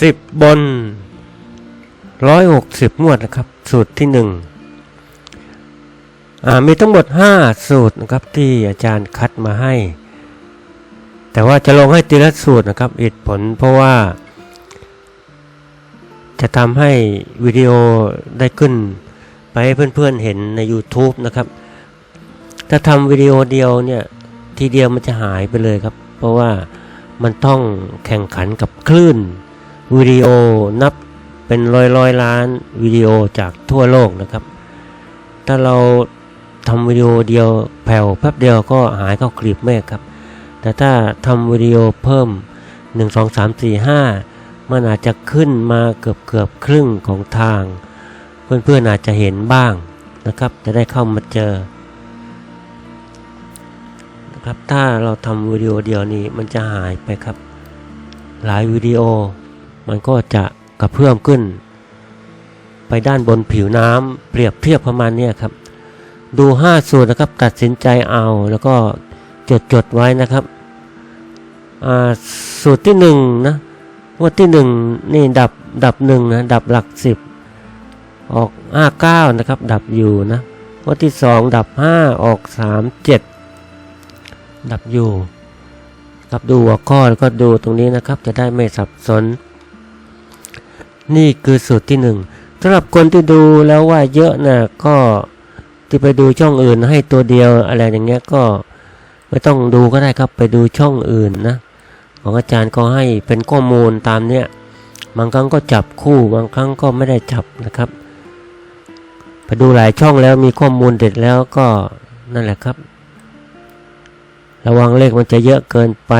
สิบบนร้อยหกสิบงวดนะครับ สูตรที่หนึ่งอ่ามีทั้งหมดห้าสูตรนะครับที่อาจารย์คัดมาให้ แต่ว่าจะลงให้ทีละสูตรนะครับเหตุผลเพราะว่า จะทำให้วิดีโอได้ขึ้นไปให้เพื่อนๆเห็นใน YouTube นะครับ ถ้าทำวิดีโอเดียวเนี่ยทีเดียวมันจะหายไปเลยครับ เพราะว่า มันต้องแข่งขันกับคลื่นวิดีโอนับเป็นร้อยร้อยล้านวิดีโอจากทั่วโลกนะครับ ถ้าเราทำวิดีโอเดียวแผ่วแป๊บเดียวก็หายเข้ากลีบเมฆครับ แต่ถ้าทำวิดีโอเพิ่ม 1 2 3 4 5 มันอาจจะขึ้นมาเกือบเกือบครึ่งของทาง เพื่อนๆอาจจะเห็นบ้างนะครับ จะได้เข้ามาเจอ ครับ ถ้าเราทำวิดีโอเดียวนี้มันจะหายไปครับ หลายวิดีโอ มันก็จะกระเพื่อมขึ้น ไปด้านบนผิวน้ำเปรียบเทียบประมาณนี้ครับ ดู 5สูตรนะครับตัดสินใจเอาแล้วก็จดจดๆไว้นะครับสูตรที่1นงนะงวดที่ 1 นี่ดับดับหนึ่งนะดับหลัก 10 ออก 59 นะครับ ดับอยู่นะงวดที่ 2 ดับ 5 ออก 37 ดับอยู่ครับดูหัวข้อก็ดูตรงนี้นะครับ จะได้ไม่สับสน นี่คือสูตรที่หนึ่งสำหรับคนที่ดูแล้วว่าเยอะนะก็ที่ไปดูช่องอื่นให้ตัวเดียวอะไรอย่างเงี้ยก็ไม่ต้องดูก็ได้ครับไปดูช่องอื่นนะของอาจารย์ก็ให้เป็นข้อมูลตามเนี้ยบางครั้งก็จับคู่บางครั้งก็ไม่ได้จับนะครับ ไปดูหลายช่องแล้วมีข้อมูลเด็ดแล้วก็นั่นแหละครับ ระวังเลขมันจะเยอะเกินไป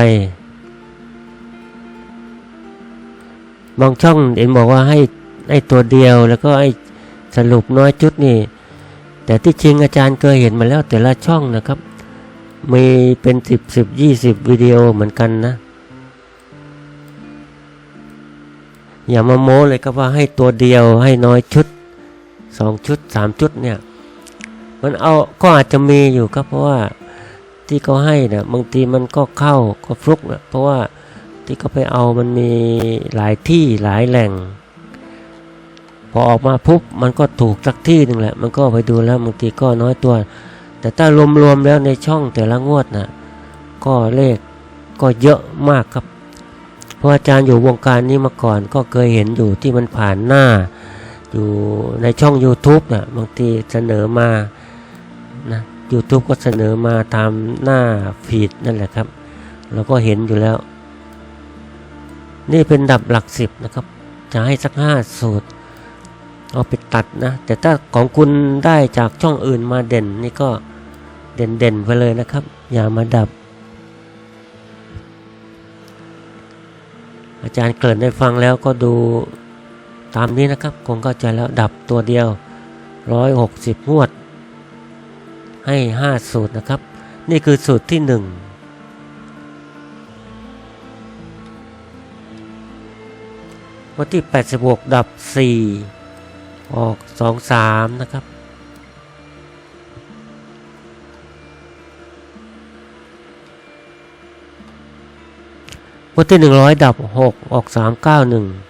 บางช่องเห็นบอกว่าให้ให้ตัวเดียวแล้วก็ให้สรุปน้อยจุดนี่ แต่ที่จริงอาจารย์เคยเห็นมาแล้วแต่ละช่องนะครับ มีเป็นสิบสิบยี่สิบวิดีโอเหมือนกันนะ อย่ามาโม้เลยครับว่าให้ตัวเดียวให้น้อยชุดสองชุดสามชุดเนี่ย มันเอาก็อาจจะมีอยู่ครับเพราะว่า ที่เขาให้นะบางทีมันก็เข้าก็ฟลุกนะเพราะว่าที่เขาไปเอามันมีหลายที่หลายแหล่ง พอออกมาปุ๊บมันก็ถูกสักที่หนึ่งแหละ มันก็ไปดูแล้วบางทีก็น้อยตัว แต่ถ้ารวมๆแล้วในช่องแต่ละงวดนะก็เลขก็เยอะมากครับเพราะอาจารย์อยู่วงการนี้มาก่อนก็เคยเห็นอยู่ที่มันผ่านหน้า อยู่ในช่อง YouTube นะบางทีเสนอมานะ YouTube ก็เสนอมาตามหน้าฟีดนั่นแหละครับ เราก็เห็นอยู่แล้ว นี่เป็นดับหลักสิบนะครับ จะให้สักห้าสูตร เอาไปตัดนะ แต่ถ้าของคุณได้จากช่องอื่นมาเด่นนี่ก็เด่นเด่นๆไปเลยนะครับ อย่ามาดับ อาจารย์เกริ่นได้ฟังแล้วก็ดูตามนี้นะครับ คงเข้าใจแล้วดับตัวเดียวร้อยหกสิบงวด ให้ 5 สูตรนะครับ นี่คือสูตรที่ 1 วันที่ 86 ดับ 4 ออก 2 3 นะครับวันที่ 100 ดับ 6 ออก 3 9 1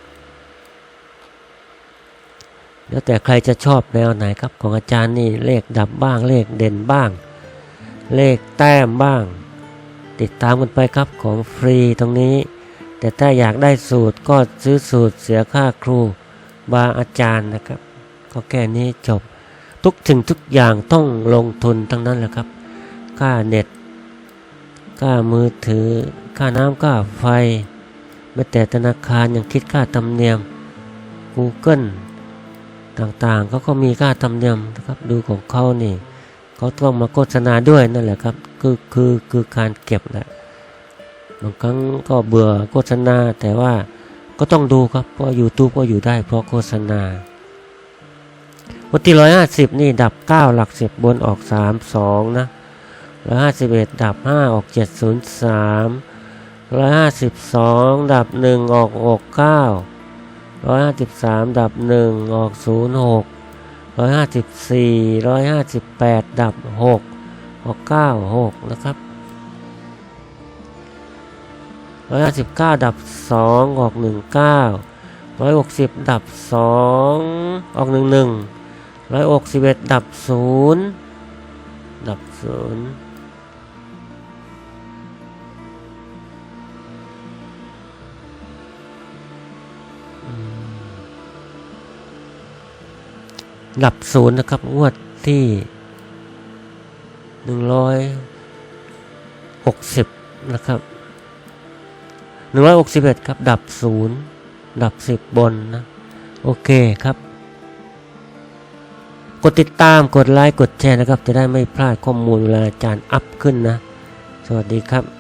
แล้วแต่ใครจะชอบแนวไหนครับ ของอาจารย์นี่เลขดับบ้างเลขเด่นบ้าง เลขแต้มบ้าง ติดตามกันไปครับของฟรีตรงนี้ แต่ถ้าอยากได้สูตรก็ซื้อสูตรเสียค่าครูบาอาจารย์นะครับ ก็แค่นี้จบ ทุกสิ่งทุกอย่างต้องลงทุนทั้งนั้นแหละครับ ค่าเน็ต ค่ามือถือ ค่าน้ำค่าไฟแม้แต่ธนาคารยังคิดค่าธรรมเนียม Google ต่างๆเขาก็มีค่าธรรมเนียมนะครับดูของเขานี่เขาต้องมาโฆษณาด้วยนั่นแหละครับคือคือคือการเก็บแหละบางครั้งก็เบื่อโฆษณาแต่ว่าก็ต้องดูครับเพราะ YouTube ก็อยู่ได้เพราะโฆษณาวันที่ร้อยห้าสิบนี่ดับเก้าหลักสิบบนออกสามสองนะร้อยห้าสิบเอ็ดดับห้าออกเจ็ดศูนย์สามร้อยห้าสิบสองดับหนึ่งออกหกเก้า ร้อยห้าสิบสามดับหนึ่งออกศูนย์หกร้อยห้าสิบสี่ร้อยห้าสิบแปดดับหกออกเก้าหกนะครับร้อยห้าสิบเก้าดับสองออกหนึ่งเก้าร้อยหกสิบดับสองออกหนึ่งหนึ่งร้อยหกสิบเอ็ดดับศูนย์ดับศูนย์ ดับศูนย์นะครับ งวดที่หนึ่งร้อยหกสิบนะครับหนึ่งร้อยหกสิบเอ็ดครับ ดับศูนย์ดับสิบบนนะ โอเคครับ กดติดตามกดไลค์ กดแชร์นะครับ จะได้ไม่พลาดข้อมูลเวลาอาจารย์อัพขึ้นนะ สวัสดีครับ